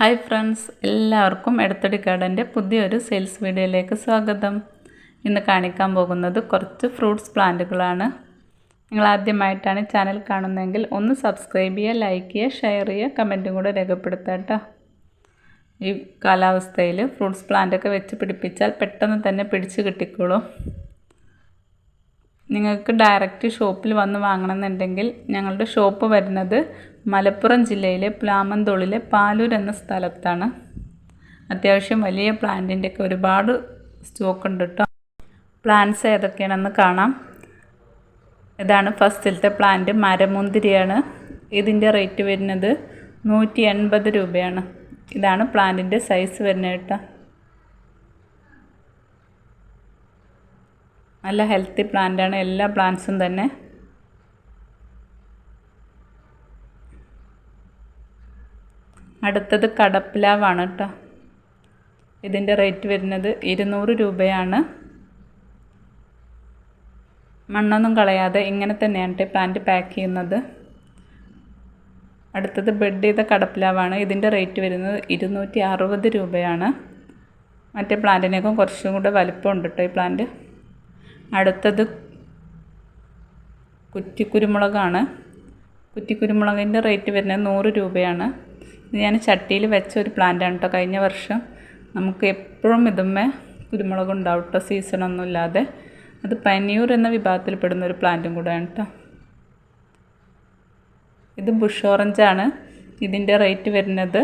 Hi friends എല്ലാവർക്കും എടത്തടി ഗാർഡന്റെ പുതിയൊരു sales വീഡിയോയിലേക്ക് സ്വാഗതം. ഇന്ന് കാണിക്കാൻ പോകുന്നത് കുറച്ച് ഫ്രൂട്ട്സ് പ്ലാന്റുകളാണ്. നിങ്ങൾ ആദ്യമായിട്ടാണ് ചാനൽ കാണുന്നതെങ്കിൽ ഒന്ന് സബ്സ്ക്രൈബ് ചെയ്യുക ലൈക്ക് ചെയ്യുക ഷെയർ ചെയ്യുക കമന്റും കൂടെ രേഖപ്പെടുത്താട്ടോ ഈ കാലാവസ്ഥയിൽ ഫ്രൂട്ട്സ് പ്ലാന്റൊക്കെ വെച്ച് പിടിപ്പിച്ചാൽ പെട്ടെന്ന് തന്നെ പിടിച്ച് കിട്ടിക്കോളും. നിങ്ങൾക്ക് ഡയറക്റ്റ് ഷോപ്പിൽ വന്ന് വാങ്ങണമെന്നുണ്ടെങ്കിൽ ഞങ്ങളുടെ ഷോപ്പ് വരുന്നത് മലപ്പുറം ജില്ലയിലെ പ്ലാമന്തോളിലെ പാലൂർ എന്ന സ്ഥലത്താണ്. അത്യാവശ്യം വലിയ പ്ലാന്റിന്റെ ഒക്കെ ഒരുപാട് സ്റ്റോക്ക് ഉണ്ട് കേട്ടോ പ്ലാന്റ്സ് ഏതൊക്കെയാണെന്ന് കാണാം. ഇതാണ് ഫസ്റ്റിലത്തെ പ്ലാന്റ് മരമുന്തിരിയാണ്. ഇതിന്റെ റേറ്റ് വരുന്നത് നൂറ്റി എൺപത് രൂപയാണ്. ഇതാണ് പ്ലാന്റിന്റെ സൈസ് വരുന്നത് കേട്ടോ. നല്ല ഹെൽത്തി പ്ലാന്റാണ്. എല്ലാ പ്ലാന്റ്സും തന്നെ അടുത്തത് കടപ്പിലാവാണ് കേട്ടോ ഇതിന്റെ റേറ്റ് വരുന്നത് ഇരുന്നൂറ് രൂപയാണ്. മണ്ണൊന്നും കളയാതെ ഇങ്ങനെ തന്നെയാണ് കേട്ടോ പ്ലാന്റ് പാക്ക് ചെയ്യുന്നത്. അടുത്തത് ബെഡ് ചെയ്ത കടപ്പിലാവാണ് ഇതിന്റെ റേറ്റ് വരുന്നത് ഇരുന്നൂറ്റി അറുപത് രൂപയാണ്. മറ്റേ പ്ലാന്റിനേക്കും കുറച്ചും കൂടെ വലിപ്പമുണ്ട് കേട്ടോ ഈ പ്ലാന്റ് അടുത്തത് കുറ്റിക്കുരുമുളകാണ്. കുറ്റിക്കുരുമുളകിന്റെ റേറ്റ് വരുന്നത് നൂറ് രൂപയാണ്. ഇത് ഞാൻ ചട്ടിയിൽ വെച്ച ഒരു പ്ലാന്റാണ് കേട്ടോ കഴിഞ്ഞ വർഷം നമുക്ക് എപ്പോഴും ഇതുമ്മേ കുരുമുളക് ഉണ്ടാവും കേട്ടോ സീസണൊന്നും ഇല്ലാതെ. അത് പനിയൂർ എന്ന വിഭാഗത്തിൽപ്പെടുന്ന ഒരു പ്ലാന്റും കൂടെയാണ് കേട്ടോ ഇത് ബുഷ് ഓറഞ്ചാണ് ഇതിന്റെ റേറ്റ് വരുന്നത്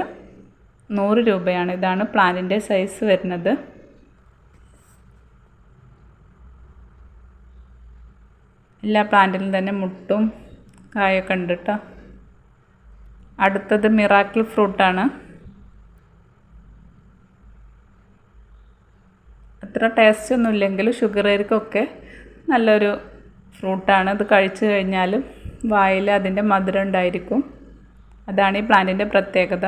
നൂറ് രൂപയാണ്. ഇതാണ് പ്ലാന്റിന്റെ സൈസ് വരുന്നത്. എല്ലാ പ്ലാന്റിലും തന്നെ മുട്ടും കായൊക്കെ ഉണ്ട് കേട്ടോ അടുത്തത് മിറാക്കിൾ ഫ്രൂട്ടാണ്. അത്ര ടേസ്റ്റ് ഒന്നും ഇല്ലെങ്കിലും ഷുഗറുകാർക്കൊക്കെ നല്ലൊരു ഫ്രൂട്ടാണ്. ഇത് കഴിച്ചു കഴിഞ്ഞാലും വായിൽ അതിന്റെ മധുരം ഉണ്ടായിരിക്കും. അതാണ് ഈ പ്ലാന്റിന്റെ പ്രത്യേകത.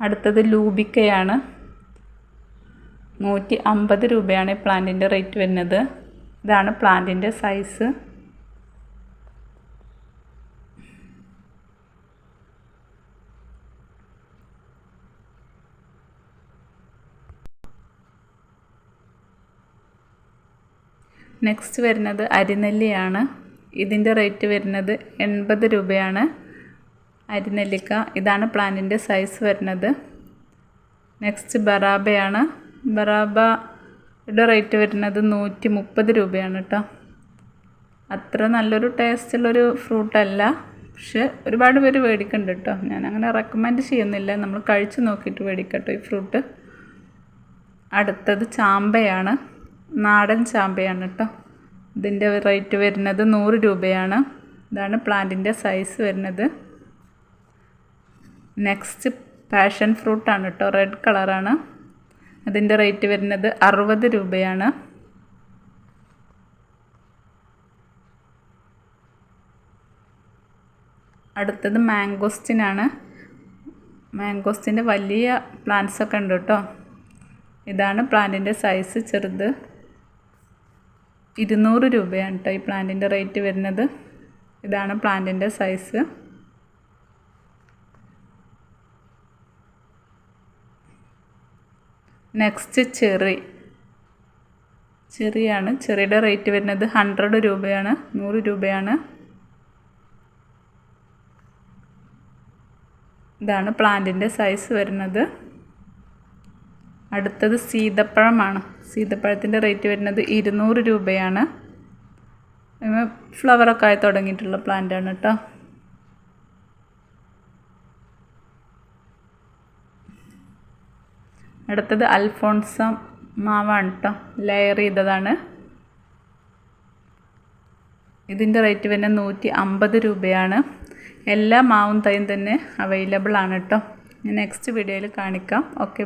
അടുത്തത് ലൂബിക്കയാണ്. നൂറ്റി അമ്പത് രൂപയാണ് ഈ പ്ലാന്റിന്റെ റേറ്റ് വരുന്നത്. ഇതാണ് പ്ലാന്റിന്റെ സൈസ്. നെക്സ്റ്റ് വരുന്നത് അരിനെല്ലിയാണ്. ഇതിന്റെ റേറ്റ് വരുന്നത് എൺപത് രൂപയാണ്. അരിനെല്ലിക്ക ഇതാണ് പ്ലാന്റിന്റെ സൈസ് വരുന്നത്. നെക്സ്റ്റ് ബറാബയാണ്. ബറാബയുടെ റേറ്റ് വരുന്നത് നൂറ്റി മുപ്പത് രൂപയാണ് കേട്ടോ അത്ര നല്ലൊരു ടേസ്റ്റുള്ളൊരു ഫ്രൂട്ടല്ല പക്ഷെ ഒരുപാട് പേര് മേടിക്കുന്നുണ്ട് കേട്ടോ ഞാൻ അങ്ങനെ റെക്കമെൻഡ് ചെയ്യുന്നില്ല. നമ്മൾ കഴിച്ച് നോക്കിയിട്ട് മേടിക്കട്ടോ ഈ ഫ്രൂട്ട് അടുത്തത് ചാമ്പയാണ്. നാടൻ ചാമ്പയാണ് കേട്ടോ ഇതിന്റെ റേറ്റ് വരുന്നത് നൂറ് രൂപയാണ്. ഇതാണ് പ്ലാന്റിന്റെ സൈസ് വരുന്നത്. നെക്സ്റ്റ് പാഷൻ ഫ്രൂട്ടാണ് കേട്ടോ റെഡ് കളറാണ് അതിന്റെ റേറ്റ് വരുന്നത് അറുപത് രൂപയാണ്. അടുത്തത് മാംഗോസ്റ്റിനാണ് മാംഗോസ്റ്റിന്റെ വലിയ പ്ലാന്റ്സ് ഒക്കെ ഉണ്ട് കേട്ടോ. ഇതാണ് പ്ലാന്റിന്റെ സൈസ് ചെറുത്. ഇരുന്നൂറ് രൂപയാണ് കേട്ടോ ഈ പ്ലാന്റിന്റെ റേറ്റ് വരുന്നത്. ഇതാണ് പ്ലാന്റിന്റെ സൈസ് നെക്സ്റ്റ് ചെറി. ചെറിയാണ്. ചെറിയുടെ റേറ്റ് വരുന്നത് ഹൺഡ്രഡ് രൂപയാണ്. നൂറ് രൂപയാണ്. ഇതാണ് പ്ലാന്റിന്റെ സൈസ് വരുന്നത്. അടുത്തത് സീതപ്പഴമാണ്. സീതപ്പഴത്തിന്റെ റേറ്റ് വരുന്നത് ഇരുന്നൂറ് രൂപയാണ്. ഫ്ലവറൊക്കെ ആയി തുടങ്ങിയിട്ടുള്ള പ്ലാന്റാണ് കേട്ടോ അടുത്തത് അൽഫോൺസ മാവാണ് കേട്ടോ ലെയർ ചെയ്തതാണ്. ഇതിന്റെ റേറ്റ് പിന്നെ നൂറ്റി അമ്പത് രൂപയാണ്. എല്ലാ മാവും തൈയും തന്നെ അവൈലബിൾ ആണ് കേട്ടോ ഞാൻ നെക്സ്റ്റ് വീഡിയോയിൽ കാണിക്കാം. ഓക്കെ